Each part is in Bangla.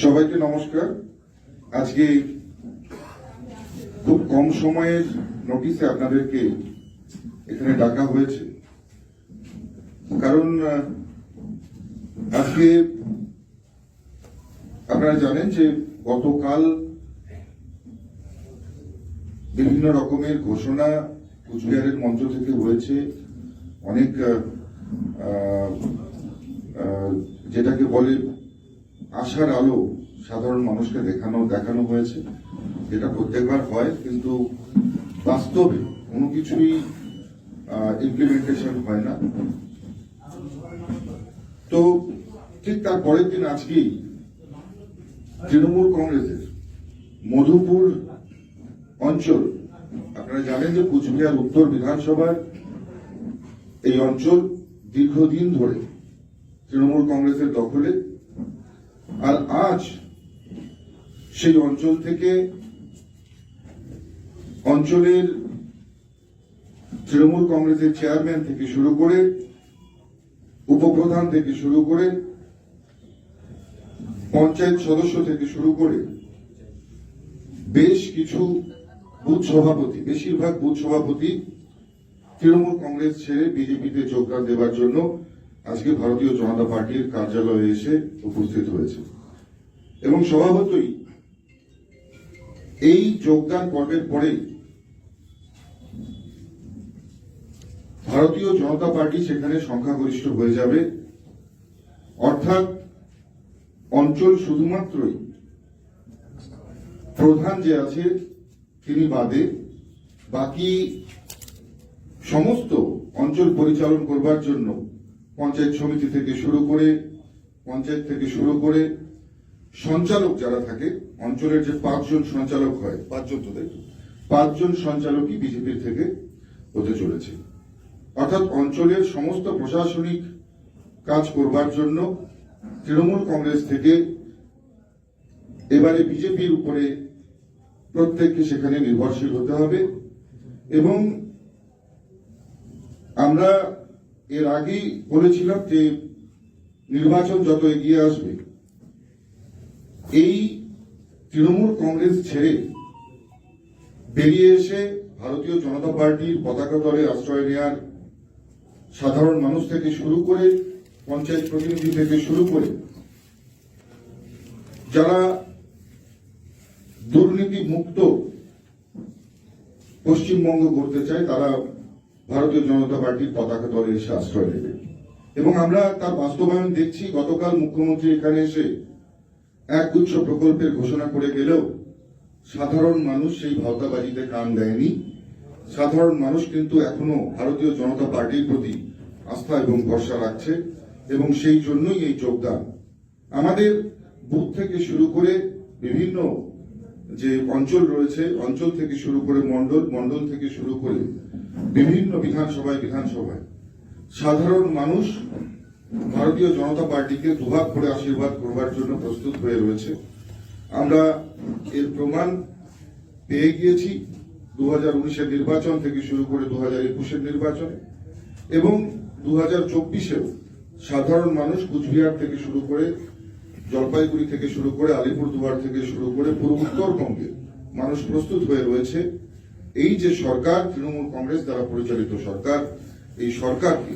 সবাইকে নমস্কার। আজকে খুব কম সময়ের নোটিশে আপনাদেরকে এখানে ডাকা হয়েছে। কারণ আজকে আপনারা জানেন যে গতকাল বিভিন্ন রকমের ঘোষণা কুচবিহারের মঞ্চ থেকে হয়েছে। অনেক যেটাকে বলে আশার আলো সাধারণ মানুষকে দেখানো দেখানো হয়েছে। যেটা প্রত্যেকবার হয়, কিন্তু বাস্তবে কোনো কিছুই ইমপ্লিমেন্টেশন হয় না। তো ঠিক তার পরের দিন আজকেই তৃণমূল কংগ্রেসের মধুপুর অঞ্চল, আপনারা জানেন যে কুচবিহার উত্তর বিধানসভার এই অঞ্চল দীর্ঘদিন ধরে তৃণমূল কংগ্রেসের দখলে আর আজ সেই অঞ্চল থেকে অঞ্চলের তৃণমূল কংগ্রেসের চেয়ারম্যান থেকে শুরু করে উপপ্রধান থেকে শুরু করে পঞ্চায়েত সদস্য থেকে শুরু করে বেশ কিছু বুথ সভাপতি, বেশিরভাগ বুথ সভাপতি তৃণমূল কংগ্রেস ছেড়ে বিজেপিতে যোগদান দেওয়ার জন্য আজকে ভারতীয় জনতা পার্টির কার্যালয়ে এসে উপস্থিত হয়েছে। এবং স্বভাবতই এই যোগদান পর্বের পরেই ভারতীয় জনতা পার্টি সেখানে সংখ্যাগরিষ্ঠ হয়ে যাবে। অর্থাৎ অঞ্চল শুধুমাত্রই প্রধান যে আছে তিনি বাদে বাকি সমস্ত অঞ্চল পরিচালন করবার জন্য পঞ্চায়েত সমিতি থেকে শুরু করে, পঞ্চায়েত থেকে শুরু করে সঞ্চালক যারা থাকে, অঞ্চলের যে পাঁচজন সঞ্চালক হয়, পাঁচজন তো পাঁচজন সঞ্চালকই বিজেপির থেকে হতে চলেছে। অর্থাৎ অঞ্চলের সমস্ত প্রশাসনিক কাজ করবার জন্য তৃণমূল কংগ্রেস থেকে এবারে বিজেপির উপরে প্রত্যেককে সেখানে নির্ভরশীল হতে হবে এবং আমরা এর আগেই বলেছিলাম যে নির্বাচন যত এগিয়ে আসবে, এই তৃণমূল কংগ্রেস ছেড়ে বেরিয়ে এসে ভারতীয় জনতা পার্টির পতাকা দলে আশ্রয় নেওয়ার সাধারণ মানুষ থেকে শুরু করে পঞ্চায়েত প্রতিনিধি থেকে শুরু করে যারা দুর্নীতি মুক্ত পশ্চিমবঙ্গ করতে চায়, তারা ভারতীয় জনতা পার্টির পতাকা দলে এসে আশ্রয় নেবে। এবং আমরা তার বাস্তবায়ন দেখছি। গতকাল মুখ্যমন্ত্রী এখানে এসে একগুচ্ছ প্রকল্পের ঘোষণা করে গেলেও সাধারণ মানুষ সেই ভাওতাবাজিতে কান দেয়নি। সাধারণ মানুষ কিন্তু এখনও ভারতীয় জনতা পার্টির প্রতি আস্থা এবং ভরসা রাখছে এবং সেই জন্যই এই যোগদান। আমাদের বুথ থেকে শুরু করে বিভিন্ন যে অঞ্চল রয়েছে, অঞ্চল থেকে শুরু করে মন্ডল মন্ডল থেকে শুরু করে বিভিন্ন বিধানসভায় বিধানসভায় সাধারণ মানুষ ভারতীয় জনতা পার্টিকে দুভাগ করে আশীর্বাদ করবার জন্য প্রস্তুত হয়ে রয়েছে। আমরা এর প্রমাণ পেয়ে গিয়েছি দু হাজার উনিশের নির্বাচন থেকে শুরু করে দু হাজার একুশের নির্বাচনে এবং দু হাজার চব্বিশেও সাধারণ মানুষ কুচবিহার থেকে শুরু করে জলপাইগুড়ি থেকে শুরু করে আলিপুরদুয়ার থেকে শুরু করে পুরো উত্তরবঙ্গে মানুষ প্রস্তুত হয়ে রয়েছে। এই যে সরকার, তৃণমূল কংগ্রেস দ্বারা পরিচালিত সরকার, এই সরকারকে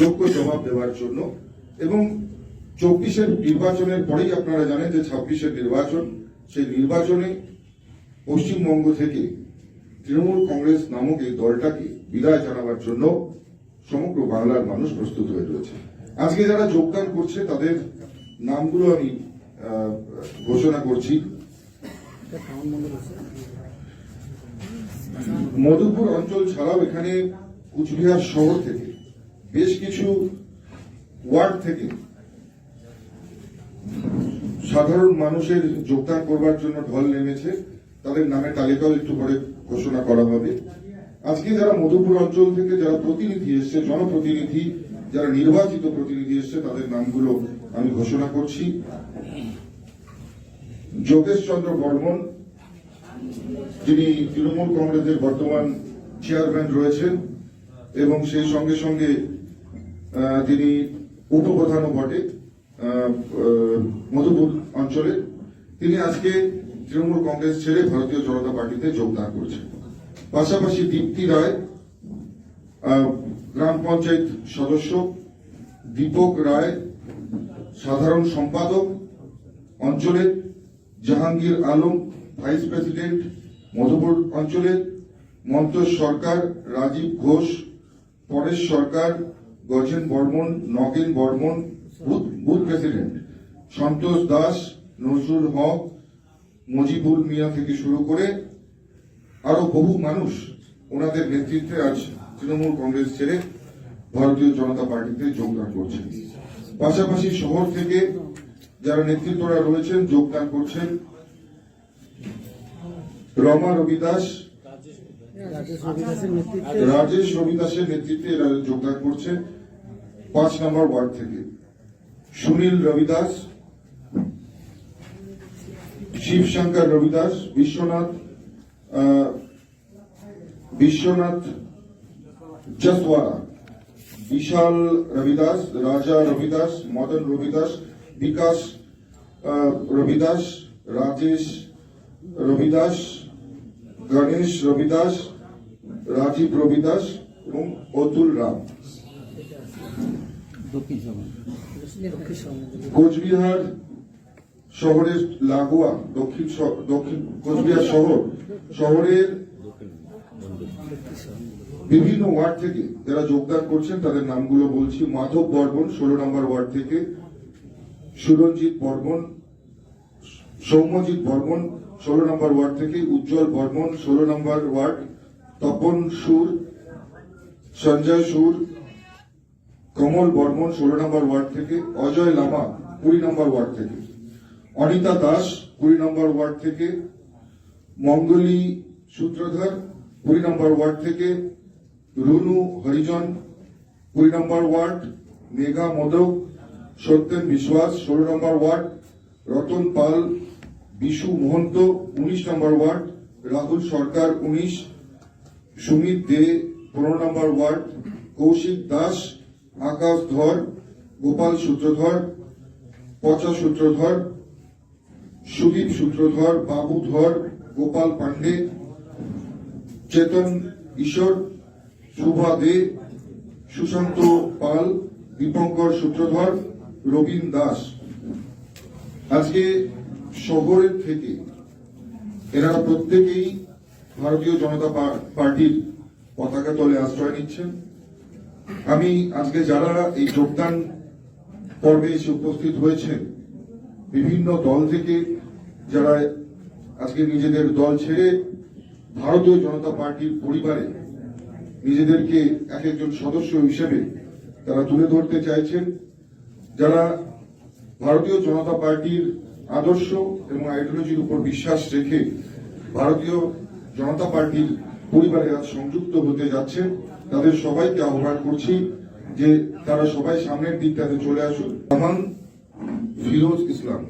যোগ্য জবাব দেওয়ার জন্য এবং চব্বিশের নির্বাচনের পরেই আপনারা জানেন যে ছাব্বিশের নির্বাচন, সেই নির্বাচনে পশ্চিমবঙ্গ থেকে তৃণমূল কংগ্রেস নামক এই দলটাকে বিদায় জানাবার জন্য সমগ্র বাংলার মানুষ প্রস্তুত হয়ে রয়েছে। আজকে যারা যোগদান করছে, তাদের নামগুলো আমি ঘোষণা করছি। মধুপুর অঞ্চল ছাড়াও এখানে কুচবিহার শহর থেকে, বেশ কিছু ওয়ার্ড থেকে সাধারণ মানুষের যোগদান করবার জন্য ঢল নেমেছে। তাদের নামের তালিকাও একটু পরে ঘোষণা করা হবে। আজকে যারা মধুপুর অঞ্চল থেকে যারা প্রতিনিধি এসছে, জনপ্রতিনিধি, যারা নির্বাচিত প্রতিনিধি এসছে, তাদের নামগুলো আমি ঘোষণা করছি। যোগেশ চন্দ্র বর্মন যিনি তৃণমূল কংগ্রেসের বর্তমান চেয়ারম্যান রয়েছেন এবং সেই সঙ্গে সঙ্গে তিনি উপপ্রধানও আহ, মধুপুর অঞ্চলের তিনি আজকে তৃণমূল কংগ্রেস ছেড়ে ভারতীয় জনতা পার্টিতে যোগদান করছেন। পাশাপাশি দীপ্তি রায় গ্রাম পঞ্চায়েত সদস্য দীপক রায় সাধারণ সম্পাদক অঞ্চলের জাহাঙ্গীর আলম ভাইস প্রেসিডেন্ট মধুপুর অঞ্চলের Montosh Sarkar Rajib Ghosh, Paresh Sarkar, Gajen Barman, Nagen Barman booth booth president Santosh Das, Nazrul Haque Mojibul Mia থেকে শুরু করে আরও বহু মানুষ ওনাদের নেতৃত্বে আজ তৃণমূল কংগ্রেস ছেড়ে ভারতীয় জনতা পার্টিতে যোগদান করছেন। পাশাপাশি শহর থেকে যারা নেতৃত্বরা রয়েছেন যোগদান করছেন রমা রবিদাস, রাজেশ রবিদাসের নেতৃত্বে এরা যোগদান করছেন পাঁচ নম্বর ওয়ার্ড থেকে। সুনীল রবিদাস, শিবশঙ্কর রবিদাস, বিশ্বনাথ বিশ্বনাথ জসওয়ালা বিশাল রবিদাস, রাজা রবিদাস, মদন রবিদাস, বিকাশ রবিদাস, রাজেশ রবিদাস গণেশ রবিদাস, রাজীব রবিদাস এবং অতুল রাম। কোচবিহার শহরের লাগোয়া, দক্ষিণ দক্ষিণ কোচবিহার শহর, শহরের বিভিন্ন ওয়ার্ড থেকে যারা যোগদান করছেন, তাদের নামগুলো বলছি। মাধব বর্মন, ষোলো নম্বর ওয়ার্ড থেকে সুরঞ্জিত বর্মন সৌম্যজিৎ বর্মন, ষোলো নম্বর ওয়ার্ড থেকে উজ্জ্বল বর্মন, ষোলো নম্বর ওয়ার্ড, তপন সুর, সঞ্জয় সুর, কমল বর্মন, ষোলো নম্বর ওয়ার্ড থেকে, অজয় লামা, কুড়ি নম্বর ওয়ার্ড থেকে, অনিতা দাস, কুড়ি নম্বর ওয়ার্ড থেকে, মঙ্গলী সূত্রধর, কুড়ি নম্বর ওয়ার্ড থেকে, রুনু হরিজন, কুড়ি নম্বর ওয়ার্ড, মেঘা মোদক, সত্যেন বিশ্বাস, ষোলো নম্বর ওয়ার্ড, রতন পাল বিশু মহন্ত, উনিশ নম্বর ওয়ার্ড, রাহুল সরকার, উনিশ, সুমিত দে, পনেরো নম্বর ওয়ার্ড, কৌশিক দাস, আকাশ ধর, গোপাল সূত্রধর, পচা সূত্রধর, সুদীপ সূত্রধর, বাবু ধর, গোপাল পান্ডে চেতন ঈশ্বর, শুভা দে, সুশান্ত পাল, দীপঙ্কর সূত্রধর, রবীন দাস। আজকে শহরের থেকে এরা প্রত্যেকেই ভারতীয় জনতা পার্টির পতাকা তলে আশ্রয় নিচ্ছেন। আমি আজকে যারা এই যোগদান পর্বে এসে উপস্থিত হয়েছেন, বিভিন্ন দল থেকে যারা আজকে নিজেদের দল ছেড়ে ভারতীয় জনতা পার্টির পরিবারে নিজেদেরকে এক একজন সদস্য হিসেবে তারা তুলে ধরতে চাইছেন। যারা ভারতীয় জনতা পার্টির আদর্শ এবং আইডিওলজির উপর বিশ্বাস রেখে ভারতীয় জনতা পার্টির পরিবারে আজ সংযুক্ত হতে যাচ্ছেন তাদের সবাইকে আহ্বান করছি যে তারা সবাই সামনের দিকটাতে চলে আসুন। রহমান ফিরোজ ইসলাম,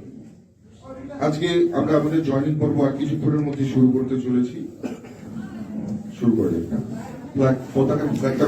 আজকে আমরা আমাদের জয়নিং পর্ব আর কিছুক্ষণের মধ্যে শুরু করতে চলেছি। শুরু করে পতাকা, ফ্ল্যাগটা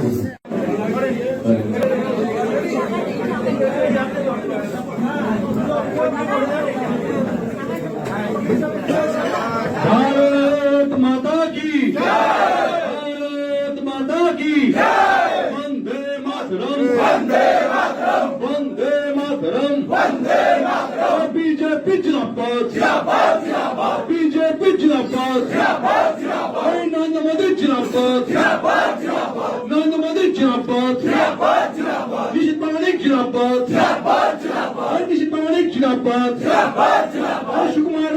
भारत माता की भारत माता की वंदे मातरम वंदे मातरम वंदे मातरम वंदे मातरम बीजेपी जिंदाबाद जिंदाबाद जिंदाबाद बीजेपी जिंदाबाद जिंदाबाद जिंदाबाद नरेंद्र मोदी जिंदाबाद जिंदाबाद जिंदाबाद नरेंद्र मोदी जिंदाबाद जिंदाबाद जिंदाबाद निशित प्रामाणिक जिंदाबाद जिंदाबाद जिंदाबाद निशित प्रामाणिक जिंदाबाद जिंदाबाद जिंदाबाद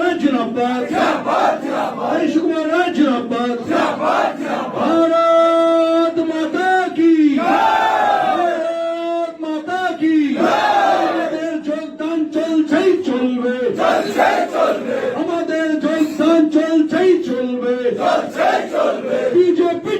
Cinabat, Cinabat, Cinabat, Cinabat, Ayşe Kumara Cinabat, Cinabat, আমাদের যোগদান চলছেই চলবে, চলছে চলবে, বিজেপি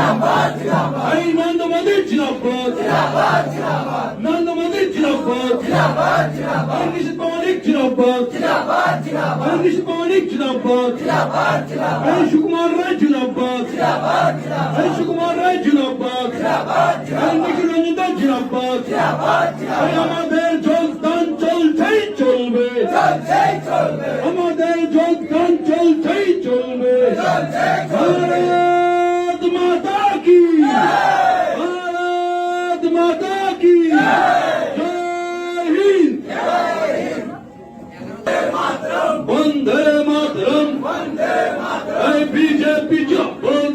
জিন্দাবাদ জিন্দাবাদ। এই নন্দ মন্দির জিন্দাবাদ। জিন্দাবাদ জিন্দাবাদ। নন্দ মন্দির জিন্দাবাদ। জিন্দাবাদ জিন্দাবাদ। নিশিত পানিক জিন্দাবাদ। জিন্দাবাদ জিন্দাবাদ। নিশিত পানিক জিন্দাবাদ। জিন্দাবাদ জিন্দাবাদ। এই সুকুমার রায় জিন্দাবাদ। জিন্দাবাদ জিন্দাবাদ। এই সুকুমার রায় জিন্দাবাদ। জিন্দাবাদ জিন্দাবাদ। নিখিল নন্দ জিন্দাবাদ। জিন্দাবাদ জিন্দাবাদ। আমাদের জলদান চলছেই চলবে। চলছেই চলবে। মাতা কি জয় হিন্দ। বন্দে মাতরম। এই বিজেপি জিন্দাবাদ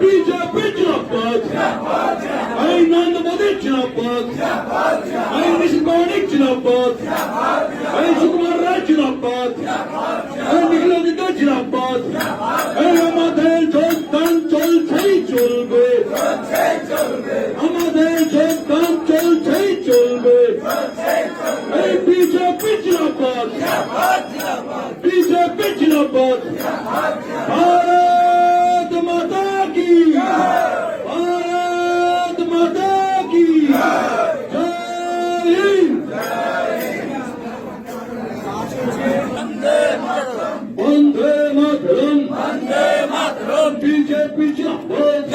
বিজেপি জিন্দাবাদ এই নরেন্দ্র মোদী জিন্দাবাদ এই নিশিত মানিক জিন্দাবাদ এই সুকুমার রায় জিন্দাবাদ এই নিখিল অধিকার জিন্দাবাদ এই আমাদের যোগদান চলছেই চলবে। আমাদের যোগদান চলছেই চলবে। এই বিজেপি জিন্দাবাদ বিজেপি জিন্দাবাদ ভারত মাতা কি ভারত মাতা কি জয় হিন্দ বন্দে মাতরম বন্দে মাতরম বিজেপি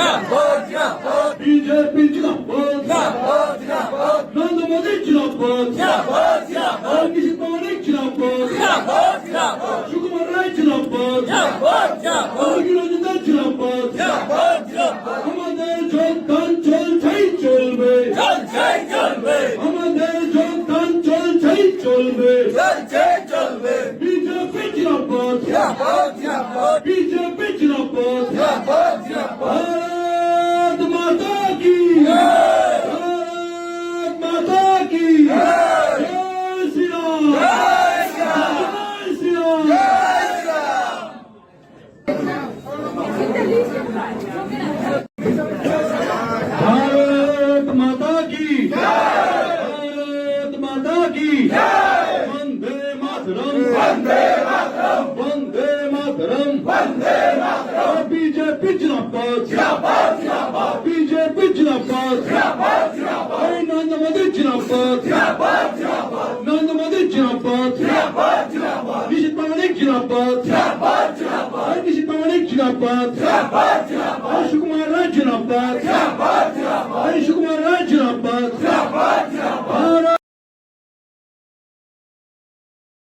জিন্দাবাদ বিজেপি জিন্দাবাদ নরেন্দ্র মোদী জিন্দাবাদ নিশিত মানিক জিন্দাবাদ সুকুমার রায় জিন্দাবাদ নিখিল জিন্দাবাদ জিন্দাবাদ। বিজেপি জিন্দাবাদ। জিন্দাবাদ জিন্দাবাদ। এই নরেন্দ্র মোদী জিন্দাবাদ। জিন্দাবাদ জিন্দাবাদ। নরেন্দ্র মোদী জিন্দাবাদ। জিন্দাবাদ জিন্দাবাদ। নিশীত পামানিক জিন্দাবাদ। জিন্দাবাদ জিন্দাবাদ। নিশীত পামানিক জিন্দাবাদ। জিন্দাবাদ জিন্দাবাদ।